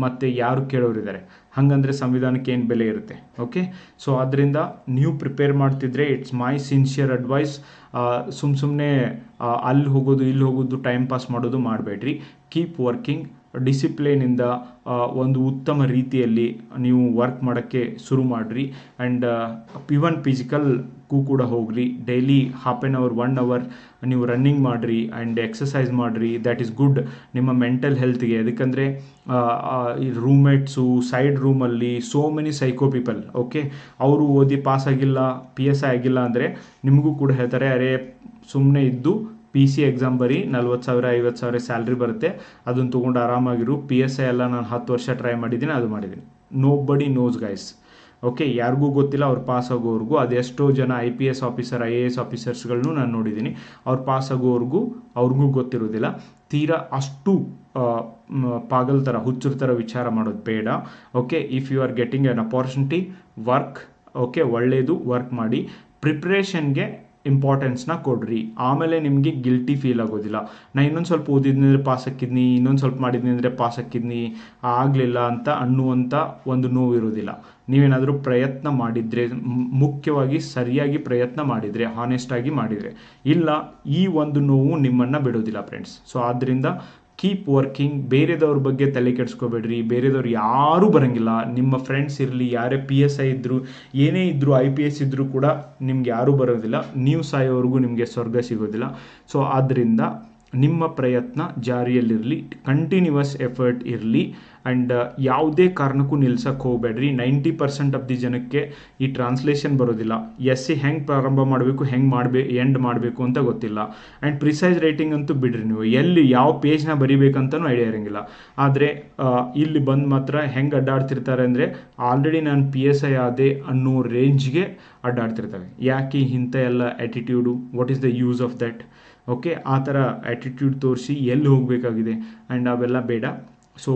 ಮತ್ತು ಯಾರು ಕೇಳೋರಿದ್ದಾರೆ? ಹಾಗಂದ್ರೆ ಸಂವಿಧಾನಕ್ಕೆ ಏನು ಬೆಲೆ ಇರುತ್ತೆ? ಓಕೆ ಸೊ ಅದರಿಂದ ನೀವು ಪ್ರಿಪೇರ್ ಮಾಡ್ತಿದ್ರೆ ಇಟ್ಸ್ ಮೈ ಸಿನ್ಸಿಯರ್ ಅಡ್ವೈಸ್ ಸುಮ್ಮ ಸುಮ್ಮನೆ ಅಲ್ಲಿ ಹೋಗೋದು, ಇಲ್ಲಿ ಹೋಗೋದು ಟೈಮ್ ಪಾಸ್ ಮಾಡೋದು ಮಾಡಬೇಡ್ರಿ. ಕೀಪ್ ವರ್ಕಿಂಗ್ ಡಿಸಿಪ್ಲಿನಿಂದ ಒಂದು ಉತ್ತಮ ರೀತಿಯಲ್ಲಿ ನೀವು ವರ್ಕ್ ಮಾಡೋಕ್ಕೆ ಶುರು ಮಾಡಿರಿ. ಆ್ಯಂಡ್ ಇವನ್ ಫಿಸಿಕಲ್ಗೂ ಕೂಡ ಹೋಗ್ರಿ. Daily half an hour one hour ನೀವು ರನ್ನಿಂಗ್ ಮಾಡಿರಿ ಆ್ಯಂಡ್ ಎಕ್ಸಸೈಸ್ ಮಾಡಿರಿ. ದ್ಯಾಟ್ ಈಸ್ ಗುಡ್ ನಿಮ್ಮ ಮೆಂಟಲ್ ಹೆಲ್ತ್ಗೆ ಯಾಕಂದರೆ ಈ ರೂಮ್ಮೇಟ್ಸು ಸೈಡ್ ರೂಮಲ್ಲಿ so many psycho people okay ಅವರು ಓದಿ ಪಾಸ್ ಆಗಿಲ್ಲ ಪಿ ಎಸ್ ಐ ಆಗಿಲ್ಲ ಅಂದರೆ ನಿಮಗೂ ಕೂಡ ಹೇಳ್ತಾರೆ, ಅರೆ ಸುಮ್ಮನೆ ಇದ್ದು ಪಿ ಸಿ ಎಕ್ಸಾಮ್ ಬರೀ ನಲ್ವತ್ತು ಸಾವಿರ, ಐವತ್ತು ಸಾವಿರ ಸ್ಯಾಲ್ರಿ ಬರುತ್ತೆ. ಅದನ್ನು ತೊಗೊಂಡು ಆರಾಮಾಗಿರು. ಪಿ ಎಸ್ ಐ ಎಲ್ಲ ನಾನು ಹತ್ತು ವರ್ಷ ಟ್ರೈ ಮಾಡಿದ್ದೀನಿ ಅದು ಮಾಡಿದ್ದೀನಿ ನೋ ಬಡಿ ನೋಸ್ ಗೈಸ್ ಓಕೆ ಯಾರಿಗೂ ಗೊತ್ತಿಲ್ಲ, ಅವ್ರು ಪಾಸ್ ಆಗೋವರೆಗೂ. ಅದೆಷ್ಟೋ ಜನ I P S officer I A S ಆಫೀಸರ್ಸ್ಗಳನ್ನೂ ನಾನು ನೋಡಿದ್ದೀನಿ ಅವ್ರು ಪಾಸ್ ಆಗೋವರೆಗೂ ಅವ್ರಿಗೂ ಗೊತ್ತಿರೋದಿಲ್ಲ. ತೀರಾ ಅಷ್ಟು ಪಾಗಲ್ ಥರ ಹುಚ್ಚರ ಥರ ವಿಚಾರ ಮಾಡೋದು ಬೇಡ. Okay if you are getting an opportunity work okay ಒಳ್ಳೆಯದು ವರ್ಕ್ ಮಾಡಿ. ಪ್ರಿಪ್ರೇಷನ್ಗೆ ಇಂಪಾರ್ಟೆನ್ಸ್ನ ಕೊಡ್ರಿ. ಆಮೇಲೆ ನಿಮಗೆ ಗಿಲ್ಟಿ ಫೀಲ್ ಆಗೋದಿಲ್ಲ. ನಾ ಇನ್ನೊಂದು ಸ್ವಲ್ಪ ಓದಿದ್ನಿ ಅಂದರೆ ಪಾಸ್ ಹಾಕಿದ್ನಿ, ಇನ್ನೊಂದು ಸ್ವಲ್ಪ ಮಾಡಿದ್ನಿ ಅಂದರೆ ಪಾಸ್ ಹಾಕಿದ್ನಿ, ಆಗಲಿಲ್ಲ ಅಂತ ಅನ್ನುವಂಥ ಒಂದು ನೋವು ಇರೋದಿಲ್ಲ ನೀವೇನಾದರೂ ಪ್ರಯತ್ನ ಮಾಡಿದರೆ ಮುಖ್ಯವಾಗಿ ಸರಿಯಾಗಿ ಪ್ರಯತ್ನ ಮಾಡಿದರೆ ಹಾನೆಸ್ಟಾಗಿ ಮಾಡಿದರೆ, ಇಲ್ಲ ಈ ಒಂದು ನೋವು ನಿಮ್ಮನ್ನು ಬಿಡೋದಿಲ್ಲ ಫ್ರೆಂಡ್ಸ್ ಸೊ ಆದ್ದರಿಂದ ಕೀಪ್ ವರ್ಕಿಂಗ್ ಬೇರೆದವ್ರ ಬಗ್ಗೆ ತಲೆ ಕೆಡಿಸ್ಕೋಬೇಡ್ರಿ. ಬೇರೆದವ್ರು ಯಾರೂ ಬರೋಂಗಿಲ್ಲ. ನಿಮ್ಮ ಫ್ರೆಂಡ್ಸ್ ಇರಲಿ, ಯಾರೇ ಪಿ ಎಸ್ ಐ ಇದ್ದರು ಏನೇ ಇದ್ದರೂ ಐ ಪಿ ಎಸ್ ಇದ್ದರೂ ಕೂಡ ನಿಮ್ಗೆ ಯಾರೂ ಬರೋದಿಲ್ಲ. ನೀವು ಸಾಯೋವರೆಗೂ ನಿಮಗೆ ಸ್ವರ್ಗ ಸಿಗೋದಿಲ್ಲ. ಸೊ ಆದ್ದರಿಂದ ನಿಮ್ಮ ಪ್ರಯತ್ನ ಜಾರಿಯಲ್ಲಿರಲಿ. ಕಂಟಿನ್ಯೂವಸ್ ಎಫರ್ಟ್ ಇರಲಿ. ಆ್ಯಂಡ್ ಯಾವುದೇ ಕಾರಣಕ್ಕೂ ನಿಲ್ಸಕ್ಕೆ ಹೋಗಬೇಡ್ರಿ. ನೈಂಟಿ ಪರ್ಸೆಂಟ್ ಆಫ್ ದಿ ಜನಕ್ಕೆ ಈ ಟ್ರಾನ್ಸ್ಲೇಷನ್ ಬರೋದಿಲ್ಲ. ಎಸ್ ಸಿ ಹೆಂಗೆ ಪ್ರಾರಂಭ ಮಾಡಬೇಕು, ಹೆಂಗೆ ಮಾಡಬೇ ಎಂಡ್ ಮಾಡಬೇಕು ಅಂತ ಗೊತ್ತಿಲ್ಲ. ಆ್ಯಂಡ್ ಪ್ರಿಸೈಸ್ ರೈಟಿಂಗ್ ಅಂತೂ ಬಿಡ್ರಿ ನೀವು. ಎಲ್ಲಿ ಯಾವ ಪೇಜ್ನ ಬರೀಬೇಕಂತನೂ ಐಡಿಯಾ ಇರೋಂಗಿಲ್ಲ. ಆದರೆ ಇಲ್ಲಿ ಬಂದು ಮಾತ್ರ ಹೆಂಗೆ ಅಡ್ಡಾಡ್ತಿರ್ತಾರೆ ಅಂದರೆ ಆಲ್ರೆಡಿ ನಾನು ಪಿ ಎಸ್ ಐ ಆದೆ ಅನ್ನೋ ರೇಂಜ್ಗೆ ಅಡ್ಡಾಡ್ತಿರ್ತವೆ ಯಾಕೆ ಇಂಥ ಎಲ್ಲ attitude what is the use of that okay ಆ ಥರ ಆ್ಯಟಿಟ್ಯೂಡ್ ತೋರಿಸಿ ಎಲ್ಲಿ ಹೋಗಬೇಕಾಗಿದೆ? ಆ್ಯಂಡ್ ಅವೆಲ್ಲ ಬೇಡ. ಸೊ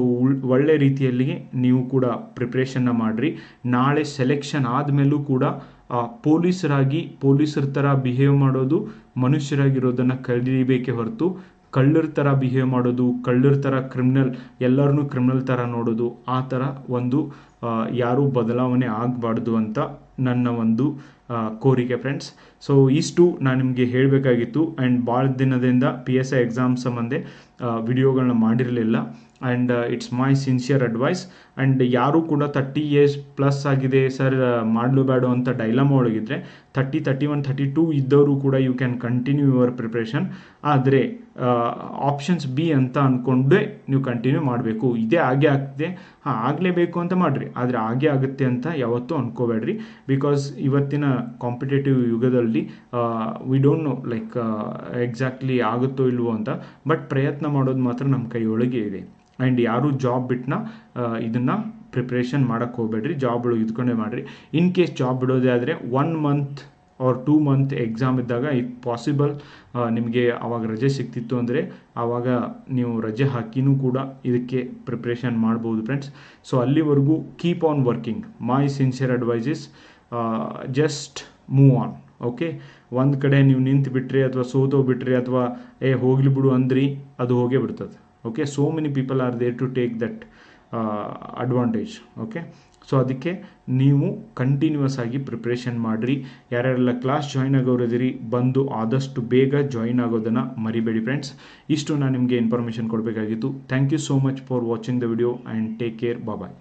ಒಳ್ಳೆ ರೀತಿಯಲ್ಲಿ ನೀವು ಕೂಡ ಪ್ರಿಪ್ರೇಷನ್ನ ಮಾಡಿರಿ. ನಾಳೆ ಸೆಲೆಕ್ಷನ್ ಆದಮೇಲೂ ಕೂಡ ಪೊಲೀಸರಾಗಿ, ಪೊಲೀಸರ ಥರ ಬಿಹೇವ್ ಮಾಡೋದು, ಮನುಷ್ಯರಾಗಿರೋದನ್ನು ಕಲಿಬೇಕೇ ಹೊರತು, ಕಳ್ಳರ ಥರ ಬಿಹೇವ್ ಮಾಡೋದು, ಕಳ್ಳರ ಥರ ಕ್ರಿಮಿನಲ್ ಎಲ್ಲರನ್ನೂ ಕ್ರಿಮಿನಲ್ ಥರ ನೋಡೋದು, ಆ ಥರ ಒಂದು ಯಾರೂ ಬದಲಾವಣೆ ಆಗಬಾರ್ದು ಅಂತ ನನ್ನ ಒಂದು ಕೋರಿಕೆ ಫ್ರೆಂಡ್ಸ್ ಸೊ ಇಷ್ಟು ನಾನು ನಿಮಗೆ ಹೇಳಬೇಕಾಗಿತ್ತು. ಆ್ಯಂಡ್ ಭಾಳ ದಿನದಿಂದ ಪಿ ಎಸ್ ಐ ಎಕ್ಸಾಮ್ ಸಂಬಂಧ ವಿಡಿಯೋಗಳನ್ನ ಮಾಡಿರಲಿಲ್ಲ. And it's my sincere advice and ಯಾರೂ ಕೂಡ ತರ್ಟಿ ಇಯರ್ಸ್ ಪ್ಲಸ್ ಆಗಿದೆ ಸರ್ ಮಾಡಲೂಬೇಡ ಅಂತ dilemma ಒಳಗಿದ್ರೆ thirty thirty one thirty two ಇದ್ದವರು ಕೂಡ you can continue your preparation ಆದರೆ ಆಪ್ಷನ್ಸ್ ಬಿ ಅಂತ ಅಂದ್ಕೊಂಡೇ ನೀವು ಕಂಟಿನ್ಯೂ ಮಾಡಬೇಕು. ಇದೇ ಆಗೇ ಆಗ್ತಿದೆ. ಹಾಂ, ಆಗಲೇಬೇಕು ಅಂತ ಮಾಡಿರಿ. ಆದರೆ ಆಗೇ ಆಗುತ್ತೆ ಅಂತ ಯಾವತ್ತೂ ಅಂದ್ಕೋಬೇಡ್ರಿ ಬಿಕಾಸ್ ಇವತ್ತಿನ ಕಾಂಪಿಟೇಟಿವ್ ಯುಗದಲ್ಲಿ we don't know like exactly ಆಗುತ್ತೋ ಇಲ್ವೋ ಅಂತ. ಬಟ್ ಪ್ರಯತ್ನ ಮಾಡೋದು ಮಾತ್ರ ನಮ್ಮ ಕೈಯೊಳಗೆ ಇದೆ. ಆ್ಯಂಡ್ ಯಾರೂ ಜಾಬ್ ಬಿಟ್ಟನ ಇದನ್ನು ಪ್ರಿಪ್ರೇಷನ್ ಮಾಡೋಕ್ಕೆ ಹೋಗಬೇಡ್ರಿ ಜಾಬ್ಗಳು ಇದ್ಕೊಂಡೇ ಮಾಡಿರಿ. ಇನ್ ಕೇಸ್ ಜಾಬ್ ಬಿಡೋದೇ ಆದರೆ one month or two month exam ಇದ್ದಾಗ ಇಫ್ ಪಾಸಿಬಲ್ ನಿಮಗೆ ಆವಾಗ ರಜೆ ಸಿಕ್ತಿತ್ತು ಅಂದರೆ ಆವಾಗ ನೀವು ರಜೆ ಹಾಕಿನೂ ಕೂಡ ಇದಕ್ಕೆ ಪ್ರಿಪ್ರೇಷನ್ ಮಾಡ್ಬೋದು ಫ್ರೆಂಡ್ಸ್ ಸೊ ಅಲ್ಲಿವರೆಗೂ keep on working my sincere advices just move on okay ಒಂದು ಕಡೆ ನೀವು ನಿಂತು ಬಿಟ್ರಿ ಅಥವಾ ಸೋತೋಗ್ಬಿಟ್ರಿ ಅಥವಾ, ಏ, ಹೋಗ್ಲಿ ಬಿಡು ಅಂದ್ರಿ, ಅದು ಹೋಗೇ ಬಿಡ್ತದೆ. Okay so many people are there to take that advantage okay so ಅದಕ್ಕೆ ನೀವು ಕಂಟಿನ್ಯೂಸ್ ಆಗಿ ಪ್ರಿಪ್ರೇಷನ್ ಮಾಡಿರಿ. ಯಾರ್ಯಾರೆಲ್ಲ ಕ್ಲಾಸ್ ಜಾಯ್ನ್ ಆಗೋರಿದ್ದೀರಿ ಬಂದು ಆದಷ್ಟು ಬೇಗ ಜಾಯ್ನ್ ಆಗೋದನ್ನು ಮರಿಬೇಡಿ ಫ್ರೆಂಡ್ಸ್ ಇಷ್ಟು ನಾನು ನಿಮಗೆ ಇನ್ಫಾರ್ಮೇಷನ್ ಕೊಡಬೇಕಾಗಿತ್ತು. Thank you so much for watching the video and take care bye